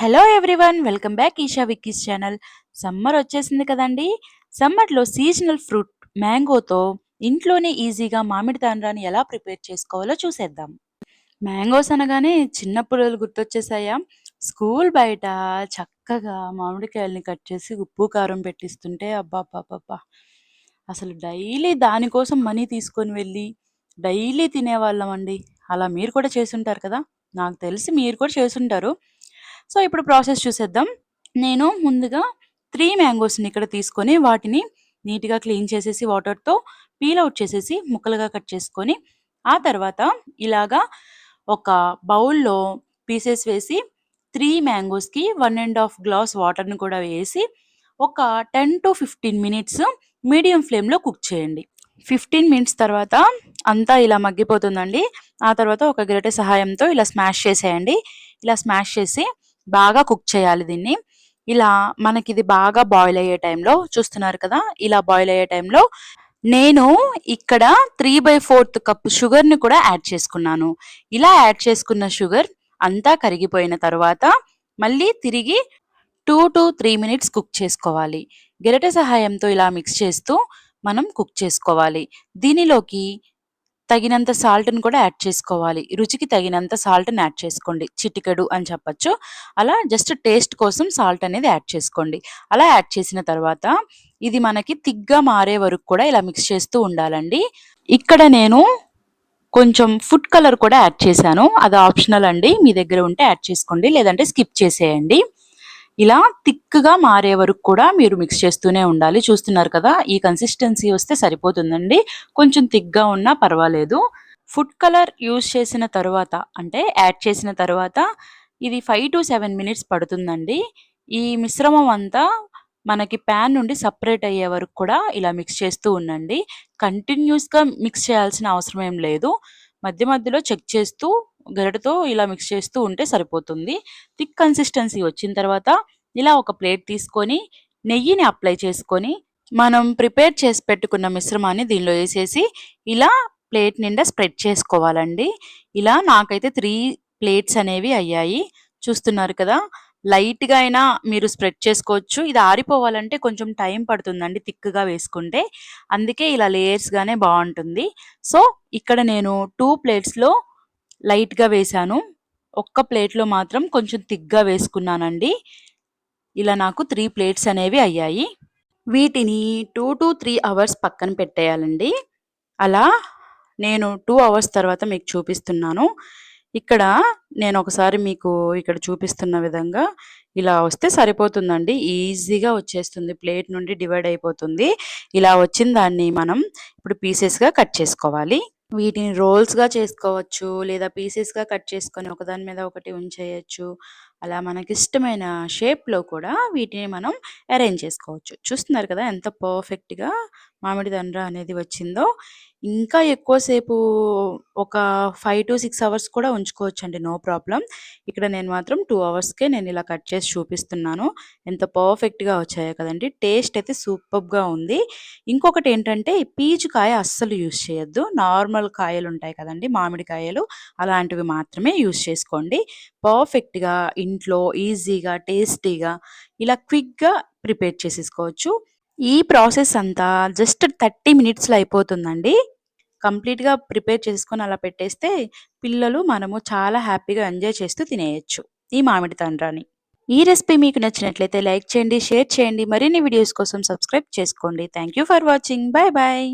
Hello everyone welcome back Eesha Vicky's channel summer వచ్చేసింది కదండి. సమ్మర్లో సీజనల్ ఫ్రూట్ మ్యాంగోతో ఇంట్లోనే ఈజీగా మామిడి తాండ్రాన్ని ఎలా ప్రిపేర్ చేసుకోవాలో చూసేద్దాం. మ్యాంగోస్ అనగానే చిన్నప్పుడు గుర్తొచ్చేసాయా? స్కూల్ బయట చక్కగా మామిడికాయల్ని కట్ చేసి ఉప్పు కారం పెట్టిస్తుంటే అబ్బా అసలు డైలీ దానికోసం మనీ తీసుకొని వెళ్ళి డైలీ తినేవాళ్ళం అండి అలా మీరు కూడా చేసుంటారు కదా? నాకు తెలిసి మీరు కూడా చేసుంటారు. సో ఇప్పుడు ప్రాసెస్ చూసేద్దాం. నేను ముందుగా త్రీ మ్యాంగోస్ని ఇక్కడ తీసుకొని వాటిని నీట్గా క్లీన్ చేసేసి వాటర్తో పీల్ అవుట్ చేసేసి ముక్కలుగా కట్ చేసుకొని ఆ తర్వాత ఇలాగా ఒక బౌల్లో పీసెస్ వేసి త్రీ మ్యాంగోస్కి వన్ అండ్ హాఫ్ గ్లాస్ వాటర్ని కూడా వేసి ఒక ten to fifteen minutes medium ఫ్లేమ్లో కుక్ చేయండి. ఫిఫ్టీన్ మినిట్స్ తర్వాత అంతా ఇలా మగ్గిపోతుందండి. ఆ తర్వాత ఒక గరిటె సహాయంతో ఇలా స్మాష్ చేసేయండి. ఇలా స్మాష్ చేసి బాగా కుక్ చేయాలి దీన్ని. ఇలా మనకి ఇది బాగా బాయిల్ అయ్యే టైంలో చూస్తున్నారు కదా ఇలా బాయిల్ అయ్యే టైంలో నేను ఇక్కడ త్రీ బై ఫోర్త్ కప్ షుగర్ని కూడా యాడ్ చేసుకున్నాను. ఇలా యాడ్ చేసుకున్న షుగర్ అంతా కరిగిపోయిన తర్వాత మళ్ళీ తిరిగి two to three minutes cook చేసుకోవాలి. గెరటె సహాయంతో ఇలా మిక్స్ చేస్తూ మనం కుక్ చేసుకోవాలి దీనిలోకి తగినంత సాల్ట్‌ని కూడా యాడ్ చేసుకోవాలి. రుచికి తగినంత సాల్ట్‌ని యాడ్ చేసుకోండి. చిటికెడు అని చెప్పొచ్చు. అలా జస్ట్ టేస్ట్ కోసం సాల్ట్ అనేది యాడ్ చేసుకోండి. అలా యాడ్ చేసిన తర్వాత ఇది మనకి తిగ్గా మారే వరకు కూడా ఇలా మిక్స్ చేస్తూ ఉండాలండి. ఇక్కడ నేను కొంచెం ఫుడ్ కలర్ కూడా యాడ్ చేశాను. అది ఆప్షనల్ అండి. మీ దగ్గర ఉంటే యాడ్ చేసుకోండి. లేదంటే స్కిప్ చేసేయండి. ఇలా థిక్‌గా మారే వరకు కూడా మీరు మిక్స్ చేస్తూనే ఉండాలి. చూస్తున్నారు కదా! ఈ కన్సిస్టెన్సీ వస్తే సరిపోతుందండి. కొంచెం థిక్‌గా ఉన్నా పర్వాలేదు. ఫుడ్ కలర్ యూజ్ చేసిన తర్వాత అంటే యాడ్ చేసిన తర్వాత ఇది 5-7 మినిట్స్ పడుతుందండి. ఈ మిశ్రమం అంతా మనకి ప్యాన్ నుండి సపరేట్ అయ్యే వరకు కూడా ఇలా మిక్స్ చేస్తూ ఉండండి. కంటిన్యూస్‌గా మిక్స్ చేయాల్సిన అవసరం ఏం లేదు. మధ్య మధ్యలో చెక్ చేస్తూ గరిటెతో ఇలా మిక్స్ చేస్తూ ఉంటే సరిపోతుంది. థిక్ కన్సిస్టెన్సీ వచ్చిన తర్వాత ఇలా ఒక ప్లేట్ తీసుకొని నెయ్యిని అప్లై చేసుకొని మనం ప్రిపేర్ చేసి పెట్టుకున్న మిశ్రమాన్ని దీనిలో వేసేసి ఇలా ప్లేట్ నిండా స్ప్రెడ్ చేసుకోవాలండి. ఇలా నాకైతే త్రీ ప్లేట్స్ అనేవి అయ్యాయి. చూస్తున్నారు కదా! లైట్‌గా అయినా మీరు స్ప్రెడ్ చేసుకోవచ్చు. ఇది ఆరిపోవాలంటే కొంచెం టైం పడుతుందండి థిక్‌గా వేసుకుంటే. అందుకే ఇలా లేయర్స్‌గానే బాగుంటుంది సో, ఇక్కడ నేను టూ ప్లేట్స్‌లో లైట్‌గా వేశాను. ఒక్క ప్లేట్‌లో మాత్రం కొంచెం థిక్‌గా వేసుకున్నానండి. ఇలా నాకు త్రీ ప్లేట్స్ అనేవి అయ్యాయి. వీటిని 2-3 అవర్స్ పక్కన పెట్టేయాలండి. అలా నేను టూ అవర్స్ తర్వాత మీకు చూపిస్తున్నాను. ఇక్కడ నేను ఒకసారి మీకు ఇక్కడ చూపిస్తున్న విధంగా ఇలా వస్తే సరిపోతుందండి. ఈజీగా వచ్చేస్తుంది. ప్లేట్ నుండి డివైడ్ అయిపోతుంది. ఇలా వచ్చిన దాన్ని మనం ఇప్పుడు పీసెస్‌గా కట్ చేసుకోవాలి. వీటిని రోల్స్‌గా చేసుకోవచ్చు. లేదా పీసెస్‌గా కట్ చేసుకొని ఒకదాని మీద ఒకటి ఉంచేయొచ్చు. అలా మనకి ఇష్టమైన షేప్‌లో కూడా వీటిని మనం అరేంజ్ చేసుకోవచ్చు. చూస్తున్నారు కదా! ఎంత పర్ఫెక్ట్‌గా మామిడి దండ్ర అనేది వచ్చిందో. ఇంకా ఎక్కువ సేపు ఒక 5-6 అవర్స్ కూడా ఉంచుకోవచ్చు అండి నో ప్రాబ్లం ఇక్కడ నేను మాత్రం టూ అవర్స్‌కే నేను ఇలా కట్ చేసి చూపిస్తున్నాను. ఎంత పర్ఫెక్ట్‌గా వచ్చాయో కదండి టేస్ట్ అయితే సూపర్గా ఉంది. ఇంకొకటి ఏంటంటే పీచు కాయ అస్సలు యూజ్ చేయొద్దు. నార్మల్ కాయలు ఉంటాయి కదండి మామిడికాయలు అలాంటివి మాత్రమే యూజ్ చేసుకోండి. పర్ఫెక్ట్‌గా ఇంట్లో ఈజీగా, టేస్టీగా ఇలా క్విక్‌గా ప్రిపేర్ చేసేసుకోవచ్చు. ఈ ప్రాసెస్ అంతా జస్ట్ 30 మినిట్స్‌లో అయిపోతుందండి. కంప్లీట్‌గా ప్రిపేర్ చేసుకొని అలా పెట్టేస్తే పిల్లలు, మనము చాలా హ్యాపీగా ఎంజాయ్ చేస్తూ తినేయొచ్చు. ఈ మామిడి తండ్రాని. ఈ రెసిపీ మీకు నచ్చినట్లయితే లైక్ చేయండి, షేర్ చేయండి. మరిన్ని వీడియోస్ కోసం సబ్స్క్రైబ్ చేసుకోండి. Thank you for watching. Bye bye.